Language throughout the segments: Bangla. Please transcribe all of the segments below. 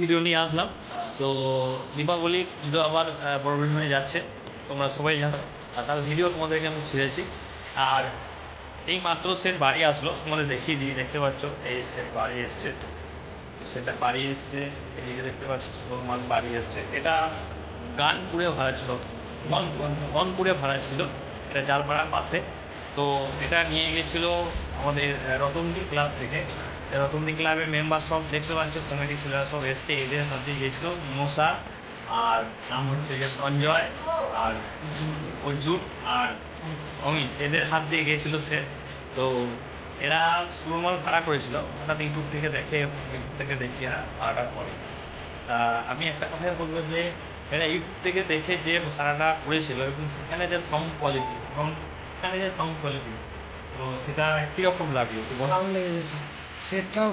ভিডিও নিয়ে আসলাম। তো দীপাবলি পুজো আবার বড় যাচ্ছে। তোমরা সবাই জানো। আর তার ভিডিও তোমাদেরকে আমি ছেড়েছি। আর এই মাত্র সেট বাড়ি আসলো। তোমাদের দেখিয়ে দিই, দেখতে পাচ্ছ? এই সেট বাড়ি এসছে। সেটা বাড়ি এসছে। এদিকে দেখতে পাচ্ছ সুরমাল বাড়ি এসছে। এটা গানপুরে ভাড়া ছিল। গনপুরে ভাড়া ছিল। এটা জালপাড়ার পাশে। তো এটা নিয়ে গেছিল আমাদের রতনদি ক্লাব থেকে। রতনদি ক্লাবের মেম্বার সব দেখতে পাচ্ছ কমিটি ছিল, সব এসছে এদের হাতে গিয়েছিল। মশা আর সামন থেকে সঞ্জয় আর অর্জুন আর অমিত, এদের হাত দিয়ে গিয়েছিল সে। তো এরা সুরমাল ভাড়া করেছিল, হঠাৎ ইউটিউব থেকে দেখে, ইউটিউব থেকে দেখে ভাড়াটা করে। তা আমি একটা কথা বলব যে, এরা ইউটিউব থেকে দেখে যে ভাড়াটা করেছিল, এবং সেখানে যে সাউন্ড কোয়ালিটি এবং সেখানে যে সাউন্ড কোয়ালিটি তো সেটা কীরকম লাগল। ভালো লেগেছে সেটটাও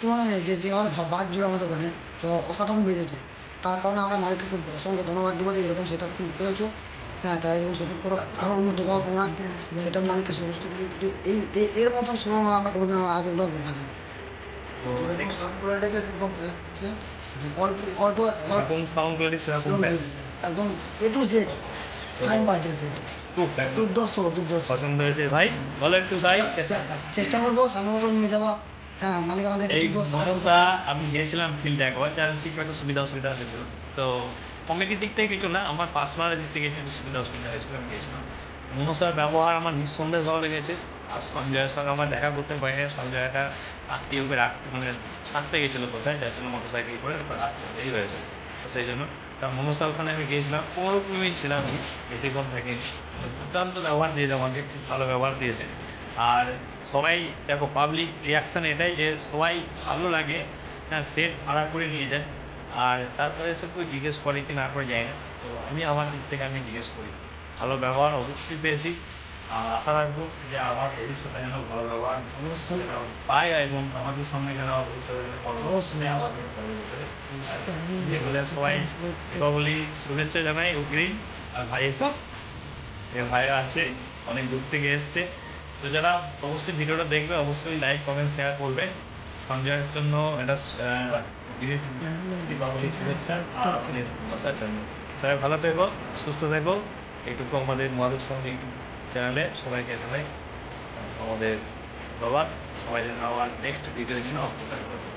তোমার যে যে আমার বাদ জোড়া আমাদের ওখানে তো অসাধারণ বেজেছে। তার কারণে আমরা মালিককে খুব অসংখ্য ধন্যবাদ দেবো যে এরকম সেটা করেছ। হ্যাঁ তাই এরকম সেটা করো আরও উন্নত হওয়া তোমরা সেটা মালিককে সমস্ত কিছু কিছু এই এর মতন সময় আমরা কোনোদিন আগে সাউন্ড কোয়ালিটি সেরকম ব্যাস একদম এ টু জেড একদম দুর্দর্শ দুর্দর্শ। পছন্দ হয়েছে। ভাই বলো একটু ভাই। চেষ্টা করব সামনে নিয়ে যাব। হ্যাঁ মালিক আমাদের এই দুর্দর্শ। আমি গিয়েছিলাম ফিল্ডে একবার। যার কিছু একটা সুবিধা অসুবিধা হয়েছিল তো কমিটির দিক থেকে কিছু না আমার পার্সোনাল দিক থেকে কিছু সুবিধা অসুবিধা হয়েছিল আমি গিয়েছিলাম। মনসার ব্যবহার আমার নিঃসন্দেহে ভালো লেগেছে। আর সঞ্জয়ের সঙ্গে আমার দেখা করতে পারিনি সঞ্জয় একটা আত্মীয়কে রাখতে মানে ছাড়তে গেছিল কোথায় যার জন্য মোটর সাইকেল করে আসতে দেরি হয়েছে। সেই জন্য তা মনসা ওখানে আমি গিয়েছিলাম। ওরকমই রকমই ছিলাম আমি বেশিক্ষণ থাকিনি। দুর্দান্ত ব্যবহার দিয়েছে, আমাকে খুব ভালো ব্যবহার দিয়েছে। আর সবাই, দেখো পাবলিক রিয়াকশান এটাই যে সবাই ভালো লাগে হ্যাঁ সেট ভাড়া করে নিয়ে যায় আর তারপরে এসব কেউ জিজ্ঞেস করে কি না করে যায় না। তো আমি আমার দিক থেকে আমি জিজ্ঞেস করি। ভালো ব্যবহার অবশ্যই পেয়েছি। আর আশা রাখব যে ভবিষ্যতে যেন ভালো ব্যবহার অবশ্যই। পায় এবং আমাদের সামনে যেন ভবিষ্যতে। সবাই দীপাবলি শুভেচ্ছা জানাই অগ্রিম আর ভাই এসব এ ভাইরা আছে অনেক দূর থেকে এসছে। তো যারা অবশ্যই ভিডিওটা দেখবে অবশ্যই লাইক কমেন্ট শেয়ার করবে। সঞ্জয়ের জন্য এটা দীপাবলি শুভেচ্ছা। আর ভালো থেকো সুস্থ থেকো। এইটুকু আমাদের মহাদেব সঙ্গে চ্যানেলে সবাইকে জানাই আমাদের বাবা সবাই যেন আবার নেক্সট ভিডিওর জন্য অপেক্ষা করবে